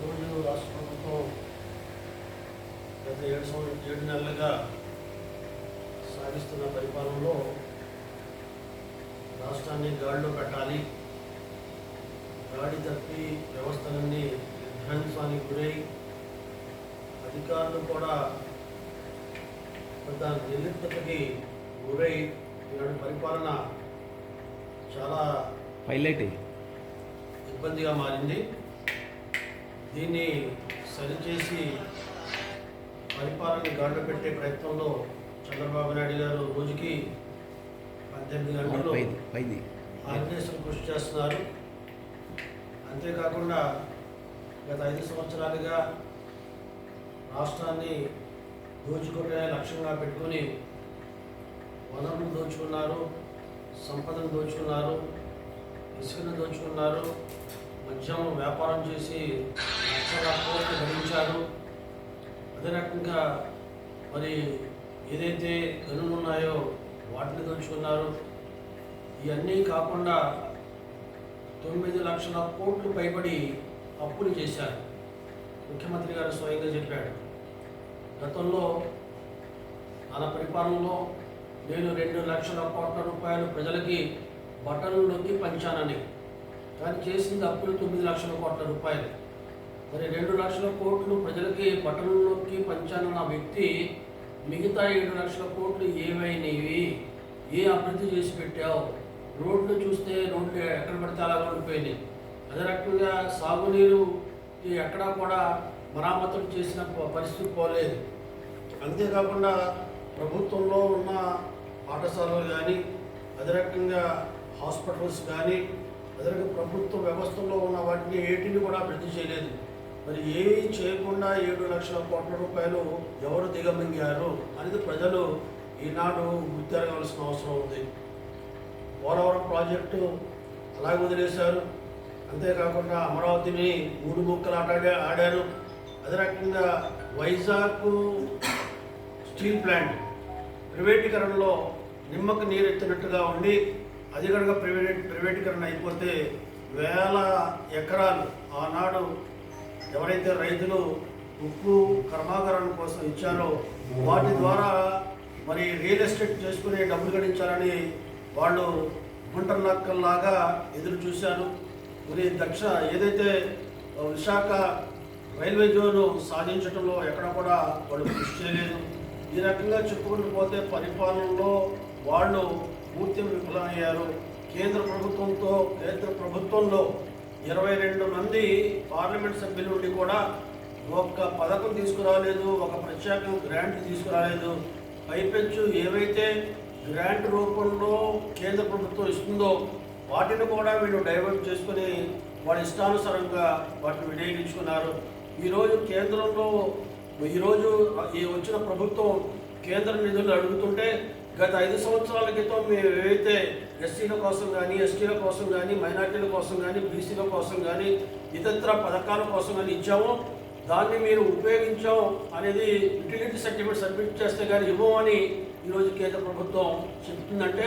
ఈరోజు రాష్ట్ర ప్రభుత్వం గత ఏడు సంవత్సరం ఏడు నెలలుగా సాగిస్తున్న పరిపాలనలో రాష్ట్రాన్ని గాడిలో పెట్టాలి. గాడి తప్పి వ్యవస్థలన్నీ విధ్వంసానికి గురై అధికారులు కూడా కొంత నిర్లిప్తతకి గురై ఈనాడు పరిపాలన చాలా హైలైట్ ఇబ్బందిగా మారింది. దీన్ని సరిచేసి పరిపాలన గాడిలో పెట్టే ప్రయత్నంలో చంద్రబాబు నాయుడు గారు రోజుకి పద్దెనిమిది గంటలు ఆర్గనైజేషన్ కృషి చేస్తున్నారు. అంతేకాకుండా గత ఐదు సంవత్సరాలుగా రాష్ట్రాన్ని దోచుకునే లక్ష్యంగా పెట్టుకొని వనరులు దోచుకున్నారు సంపదను దోచుకున్నారు ఇసుకను దోచుకున్నారు మద్యం వ్యాపారం చేసి లక్షల కోట్లు గడించారు అదే రకంగా మరి ఏదైతే గనులు ఉన్నాయో వాటిని దోచుకున్నారు. ఇవన్నీ కాకుండా తొమ్మిది లక్షల కోట్లు పైబడి అప్పులు చేశారు. ముఖ్యమంత్రి గారు స్వయంగా చెప్పాడు. గతంలో మన పరిపాలనలో నేను రెండు లక్షల కోట్ల రూపాయలు ప్రజలకి బట్టలు నొక్కి పంచానని. కానీ చేసింది అప్పులు తొమ్మిది లక్షల కోట్ల రూపాయలు. మరి రెండు లక్షల కోట్లు ప్రజలకి పట్టణంలోకి నొక్కి పంచానన్న వ్యక్తి మిగతా ఏడు లక్షల కోట్లు ఏమైనవి? ఏ అభివృద్ధి చేసి పెట్టావు? రోడ్లు చూస్తే రోడ్లు ఎక్కడ పడితే అలా ఉండిపోయినాయి. అదే రకంగా సాగునీరు ఎక్కడా కూడా మరామతులు చేసిన పరిస్థితి పోలేదు. అంతేకాకుండా ప్రభుత్వంలో ఉన్న పాఠశాలలు కానీ అదే రకంగా హాస్పిటల్స్ కానీ అదే ప్రభుత్వ వ్యవస్థలో ఉన్న వాటిని ఏటిని కూడా అభివృద్ధి చేయలేదు. మరి ఏమీ చేయకుండా ఏడు లక్షల కోట్ల రూపాయలు ఎవరు దిగమింగారు అనేది ప్రజలు ఈనాడు గుర్తెరగవలసిన అవసరం ఉంది. పోలవరం ప్రాజెక్టు అలాగే వదిలేశారు. అంతేకాకుండా అమరావతిని మూడు ముక్కలు ఆటాడే ఆడారు. అదే రకంగా వైజాగ్ స్టీల్ ప్లాంట్ ప్రైవేటీకరణలో నిమ్మకు నీరెత్తినట్టుగా ఉండి అది కనుక ప్రైవేట్ ప్రైవేటీకరణ అయిపోతే వేల ఎకరాలు ఆనాడు ఎవరైతే రైతులు ఉప్పు కర్మాగారం కోసం ఇచ్చారో వాటి ద్వారా మరి రియల్ ఎస్టేట్ చేసుకునే డబ్బులు గడించాలని వాళ్ళు గుంటర్నక్కల్లాగా ఎదురు చూశారు. మరి దక్ష ఏదైతే విశాఖ రైల్వే జోన్ సాధించడంలో ఎక్కడ కూడా వాళ్ళు కృషి చేయలేదు. ఈ రకంగా చెప్పుకుంటూ పోతే పరిపాలనలో వాళ్ళు పూర్తి విఫలమయ్యారు. కేంద్ర ప్రభుత్వంతో కేంద్ర ప్రభుత్వంలో ఇరవై రెండు మంది పార్లమెంట్ సభ్యుల నుండి కూడా ఒక్క పథకం తీసుకురాలేదు ఒక ప్రత్యేక గ్రాంట్ తీసుకురాలేదు. పైపెచ్చు ఏవైతే గ్రాంట్ రూపంలో కేంద్ర ప్రభుత్వం ఇస్తుందో వాటిని కూడా వీళ్ళు డైవర్ట్ చేసుకుని వాళ్ళ ఇష్టానుసారంగా వాటిని వినియోగించుకున్నారు. ఈరోజు కేంద్రంలో ఈరోజు ఈ వచ్చిన ప్రభుత్వం కేంద్ర నిధులు అడుగుతుంటే గత ఐదు సంవత్సరాల క్రితం మేము ఏవైతే ఎస్సీల కోసం కానీ ఎస్టీల కోసం కానీ మైనార్టీల కోసం కానీ బీసీల కోసం కానీ ఇతర పథకాల కోసం కానీ ఇచ్చామో దాన్ని మీరు ఉపయోగించాం అనేది యుటిలిటీ సర్టిఫికేట్ సబ్మిట్ చేస్తే కానీ ఇవ్వమని ఈరోజు కేంద్ర ప్రభుత్వం చెప్తుందంటే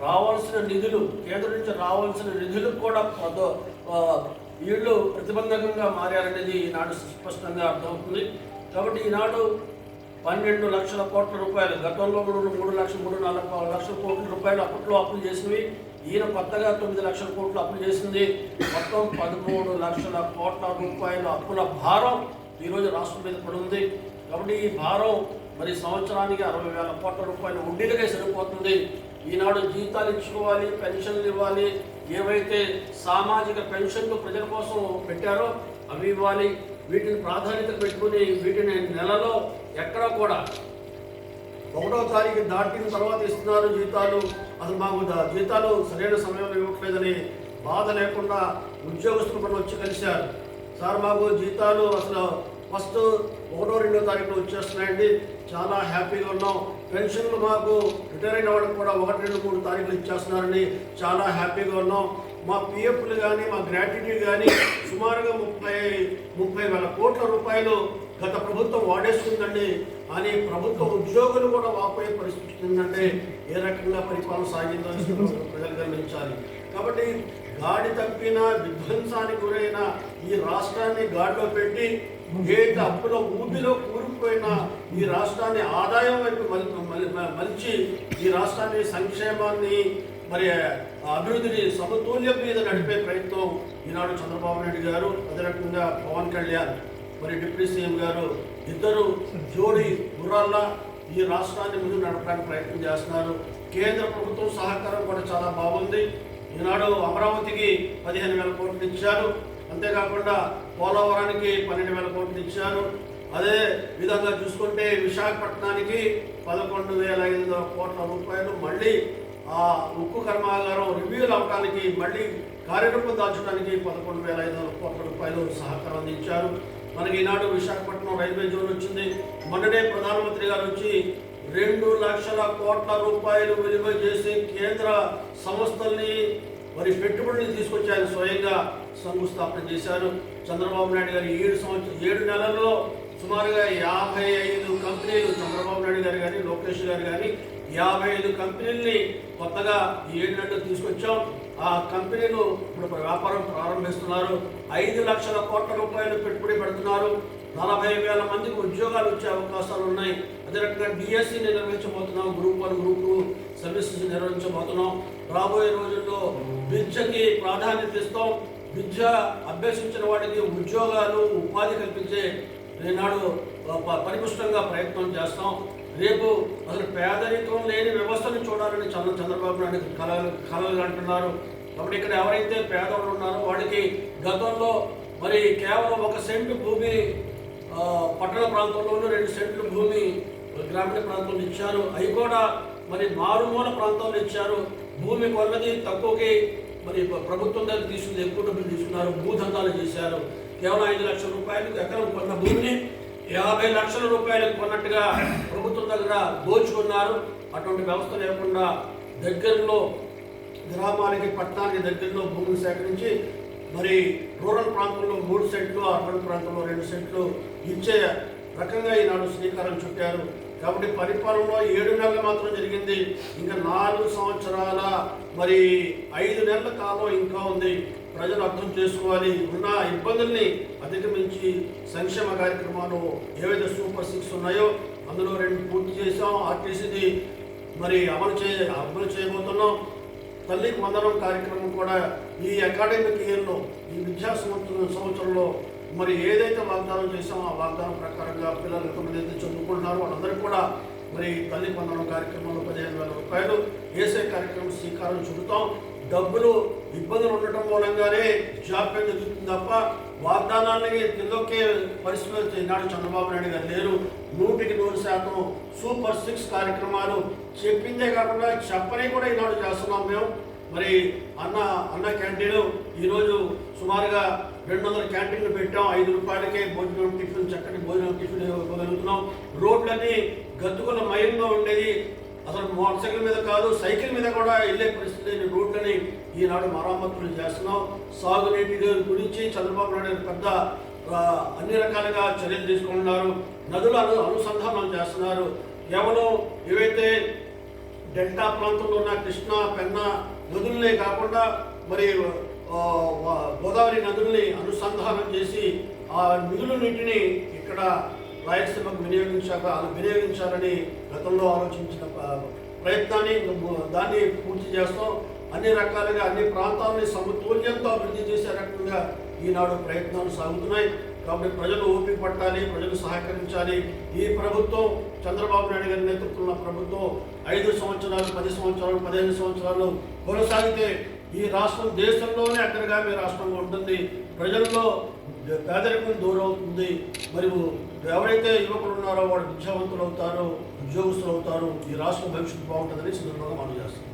రావాల్సిన నిధులు కేంద్రం నుంచి రావాల్సిన నిధులకు కూడా వీళ్ళు ప్రతిబంధకంగా మారారనేది ఈనాడు స్పష్టంగా అర్థమవుతుంది. కాబట్టి ఈనాడు పన్నెండు లక్షల కోట్ల రూపాయలు. గతంలో మూడు మూడు లక్షల మూడు నాలుగు లక్షల కోట్ల రూపాయలు అప్పట్లో అప్పులు చేసినవి. ఈయన కొత్తగా తొమ్మిది లక్షల కోట్లు అప్పులు చేసింది. మొత్తం పదమూడు లక్షల కోట్ల రూపాయల అప్పుల భారం ఈరోజు రాష్ట్రం మీద పడుంది కాబట్టి ఈ భారం మరి సంవత్సరానికి అరవై వేల కోట్ల రూపాయలు వడ్డీలుగా సరిపోతుంది. ఈనాడు జీతాలు ఇచ్చుకోవాలి పెన్షన్లు ఇవ్వాలి. ఏవైతే సామాజిక పెన్షన్లు ప్రజల కోసం పెట్టారో అవి ఇవ్వాలి. వీటిని ప్రాధాన్యత పెట్టుకుని వీటిని నెలలో ఎక్కడ కూడా ఒకటో తారీఖు దాటిన తర్వాత ఇస్తున్నారు జీతాలు. అసలు మాకు జీతాలు సరైన సమయంలో ఇవ్వట్లేదని బాధ లేకుండా ఉద్యోగస్తులు మనం వచ్చి కలిశారు. సార్ మాకు జీతాలు అసలు ఫస్ట్ ఒకటో రెండో తారీఖులో వచ్చేస్తున్నాయండి. చాలా హ్యాపీగా ఉన్నాం. పెన్షన్లు మాకు రిటైర్ అయిన వాళ్ళకి కూడా ఒకటి రెండు మూడు తారీఖులు ఇచ్చేస్తున్నారని చాలా హ్యాపీగా ఉన్నాం. మా పిఎఫ్లు కానీ మా గ్రాట్యుటీ కానీ సుమారుగా ముప్పై ముప్పై వేల కోట్ల రూపాయలు గత ప్రభుత్వం వాడేసుకుందండి అని ప్రభుత్వ ఉద్యోగులు కూడా వాపోయే పరిస్థితి ఉందంటే ఏ రకంగా పరిపాలన సాగిందో ప్రజలు గమనించాలి. కాబట్టి గాడి తప్పిన విధ్వంసానికి గురైన ఈ రాష్ట్రాన్ని గాడిలో పెట్టి ఏట అప్పుల ఊబిలో కూరుకుపోయిన ఈ రాష్ట్రాన్ని ఆదాయం వైపు మలిచి ఈ రాష్ట్రాన్ని సంక్షేమాన్ని మరి అభివృద్ధిని సమతుల్యం మీద నడిపే ప్రయత్నం ఈనాడు చంద్రబాబు నాయుడు గారు అదే రకంగా పవన్ కళ్యాణ్ మరి డిప్యూటీ సీఎం గారు ఇద్దరు జోడి గుర్రాల్లా ఈ రాష్ట్రాన్ని ముందు నడపడానికి ప్రయత్నం చేస్తున్నారు. కేంద్ర ప్రభుత్వం సహకారం కూడా చాలా బాగుంది. ఈనాడు అమరావతికి పదిహేను వేల కోట్లు ఇచ్చారు. అంతేకాకుండా పోలవరానికి పన్నెండు వేల కోట్లు ఇచ్చారు. అదే విధంగా చూసుకుంటే విశాఖపట్నానికి పదకొండు వేల ఐదు కోట్ల రూపాయలు మళ్ళీ ఆ ఉక్కు కర్మాగారం రివ్యూలు అవ్వడానికి మళ్ళీ కార్యరూపం దాల్చడానికి పదకొండు వేల ఐదు వందల కోట్ల రూపాయలు సహకారం అందించారు. మనకి ఈనాడు విశాఖపట్నం రైల్వే జోన్ వచ్చింది. మొన్ననే ప్రధానమంత్రి గారు వచ్చి రెండు లక్షల కోట్ల రూపాయలు విలువ చేసి కేంద్ర సంస్థల్ని మరి పెట్టుబడులు తీసుకొచ్చి ఆయన స్వయంగా శంకుస్థాపన చేశారు. చంద్రబాబు నాయుడు గారు ఏడు సంవత్సరం ఏడు నెలల్లో సుమారుగా యాభై ఐదు కంపెనీలు చంద్రబాబు నాయుడు గారు కానీ లోకేష్ గారు కానీ యాభై ఐదు కంపెనీల్ని కొత్తగా ఈ ఏడు తీసుకొచ్చాం. ఆ కంపెనీలు ఇప్పుడు వ్యాపారం ప్రారంభిస్తున్నారు. ఐదు లక్షల కోట్ల రూపాయలు పెట్టుబడి పెడుతున్నారు. నలభై వేల మందికి ఉద్యోగాలు వచ్చే అవకాశాలు ఉన్నాయి. అదే రకంగా DSC నిర్వహించబోతున్నాం. Group one group two services నిర్వహించబోతున్నాం. రాబోయే రోజుల్లో విద్యకి ప్రాధాన్యత ఇస్తాం. విద్య అభ్యసించిన వాడికి ఉద్యోగాలు ఉపాధి కల్పించే ఈనాడు ప- పరిపుష్టంగా ప్రయత్నం చేస్తాం. రేపు అసలు పేదరికం లేని వ్యవస్థను చూడాలని చంద్ర చంద్రబాబు నాయుడు కలలు కలలు అంటున్నారు. కాబట్టి ఇక్కడ ఎవరైతే పేదవాళ్ళు ఉన్నారో వాడికి గతంలో మరి కేవలం ఒక సెంటు భూమి పట్టణ ప్రాంతంలోనూ రెండు సెంట్లు భూమి గ్రామీణ ప్రాంతంలో ఇచ్చారు. అవి కూడా మరి మారుమూల ప్రాంతాల్లో ఇచ్చారు. భూమి కొన్నది తక్కువకి మరి ప్రభుత్వం దగ్గర తీసుకుంది ఎక్కువ డబ్బులు తీసుకున్నారు. భూదందాలు చేశారు. కేవలం ఐదు లక్షల రూపాయలకు ఎకరం కొన్న భూమిని యాభై లక్షల రూపాయలకు కొన్నట్టుగా ప్రభుత్వం దగ్గర దోచుకున్నారు. అటువంటి వ్యవస్థ లేకుండా దగ్గరలో గ్రామానికి పట్టణానికి దగ్గరలో భూములు సేకరించి మరి రూరల్ ప్రాంతంలో మూడు సెంట్లు అర్బన్ ప్రాంతంలో రెండు సెంట్లు ఇచ్చే రకంగా ఈనాడు శ్రీకారం చుట్టారు. కాబట్టి పరిపాలనలో ఏడు నెలలు మాత్రం జరిగింది. ఇంకా నాలుగు సంవత్సరాల మరి ఐదు నెలల కాలం ఇంకా ఉంది. ప్రజలు అర్థం చేసుకోవాలి. ఉన్న ఇబ్బందుల్ని అధిగమించి సంక్షేమ కార్యక్రమాలు ఏవైతే సూపర్ సిక్స్ ఉన్నాయో అందులో రెండు పూర్తి చేసాం ఆర్టీసీది మరి అమలు చే అమలు చేయబోతున్నాం. తల్లికి వందనం కార్యక్రమం కూడా ఈ అకాడమిక్ ఇయర్లో ఈ విద్యా సంవత్సరం సంవత్సరంలో మరి ఏదైతే వాగ్దానం చేసామో ఆ వాగ్దానం ప్రకారంగా పిల్లలు ఎంతమంది అయితే చదువుకుంటున్నారో వాళ్ళందరికీ కూడా మరి తల్లి వందనం కార్యక్రమంలో పదిహేను వేల రూపాయలు వేసే కార్యక్రమం శ్రీకారం చుడతాం. డబ్బులు ఇబ్బందులు ఉండటం మూలంగానే జాప్యం జరుగుతుంది తప్ప వాగ్దానాన్ని తిల్లొక్కే పరిస్థితులు ఈనాడు చంద్రబాబు నాయుడు గారు లేరు. నూటికి నూరు శాతం సూపర్ సిక్స్ కార్యక్రమాలు చెప్పిందే కాకుండా చెప్పని కూడా ఈనాడు చేస్తున్నాం మేము. మరి అన్న అన్న క్యాంటీన్ ఈరోజు సుమారుగా రెండు వందల క్యాంటీన్లు పెట్టాం. ఐదు రూపాయలకే భోజనం టిఫిన్ చక్కటి భోజనం టిఫిన్ ఇవ్వగలుగుతున్నాం. రోడ్లన్నీ గతుకుల మయంగా ఉండేది. అసలు మోటార్ సైకిల్ మీద కాదు సైకిల్ మీద కూడా వెళ్ళే పరిస్థితి లేని రోడ్లని ఈనాడు మరమ్మతులు చేస్తున్నాం. సాగునీటి గురించి చంద్రబాబు నాయుడు పెద్ద అన్ని రకాలుగా చర్యలు తీసుకుంటున్నారు. నదుల అనుసంధానం చేస్తున్నారు. కేవలం ఏవైతే డెల్టా ప్రాంతంలో ఉన్న కృష్ణా పెన్నా నదులనే కాకుండా మరి గోదావరి నదుల్ని అనుసంధానం చేసి ఆ నిధుల నీటిని ఇక్కడ రాయలసీమకు వినియోగించాక వినియోగించాలని గతంలో ఆలోచించిన ప్రయత్నాన్ని దాన్ని పూర్తి చేస్తాం అన్ని రకాలుగా అన్ని ప్రాంతాలని సమతుల్యంతో అభివృద్ధి చేసే రకంగా ఈనాడు ప్రయత్నాలు సాగుతున్నాయి. కాబట్టి ప్రజలు ఓపిక పట్టాలి ప్రజలు సహకరించాలి. ఈ ప్రభుత్వం చంద్రబాబు నాయుడు గారి నేతృత్వంలో ప్రభుత్వం ఐదు సంవత్సరాలు పది సంవత్సరాలు పదిహేను సంవత్సరాలు కొనసాగితే ఈ రాష్ట్రం దేశంలోనే అగ్రగామి రాష్ట్రంగా ఉంటుంది. ప్రజల్లో పేదరికం దూరం అవుతుంది మరియు ఎవరైతే యువకులు ఉన్నారో వాళ్ళు విద్యావంతులు అవుతారో ఉద్యోగస్తులు అవుతారు ఈ రాష్ట్రం భవిష్యత్తు బాగుంటుందని సందర్భంగా మనం చేస్తాం.